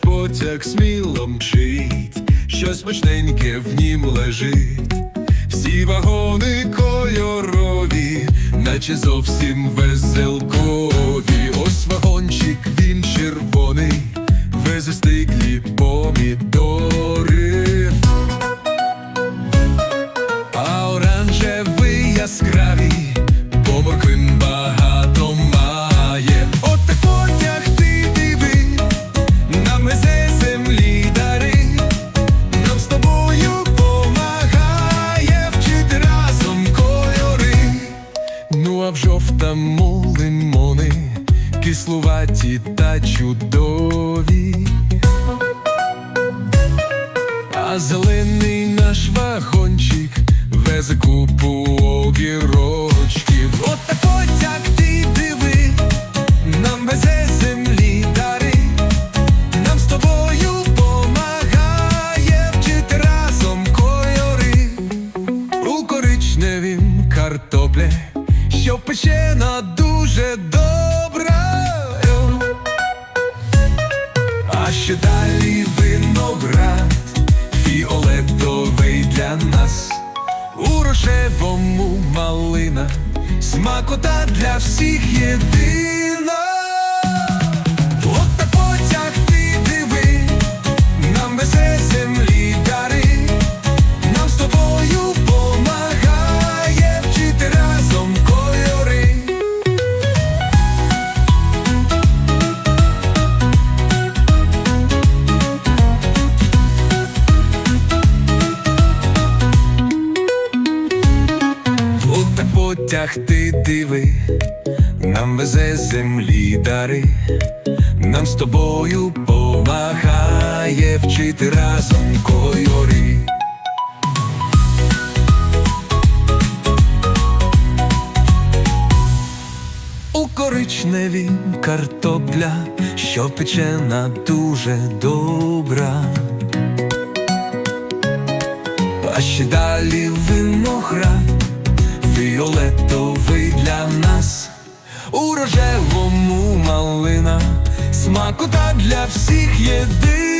так сміло мчить, щось смачненьке в нім лежить. Всі вагони кольорові, наче зовсім веселкові. Ось вагончик, він червоний, везе стиклі помідори. Жовтому лимони, кислуваті та чудові. А зелений наш вагончик везе купу огірочків. От так потяг ти диви, нам везе землі дари, нам з тобою помагає вчити разом кольори. У коричневім картопле, що печена дуже добра. А ще далі виноград, фіолетовий для нас, у рожевому малина, смакота для всіх так ти диви, нам везе землі дари, нам з тобою помагає вчити разом кольори. У коричневі картопля, що печена дуже добра. А ще далі виноград, фіолетовий для нас, у рожевому малина, смакота для всіх єдина.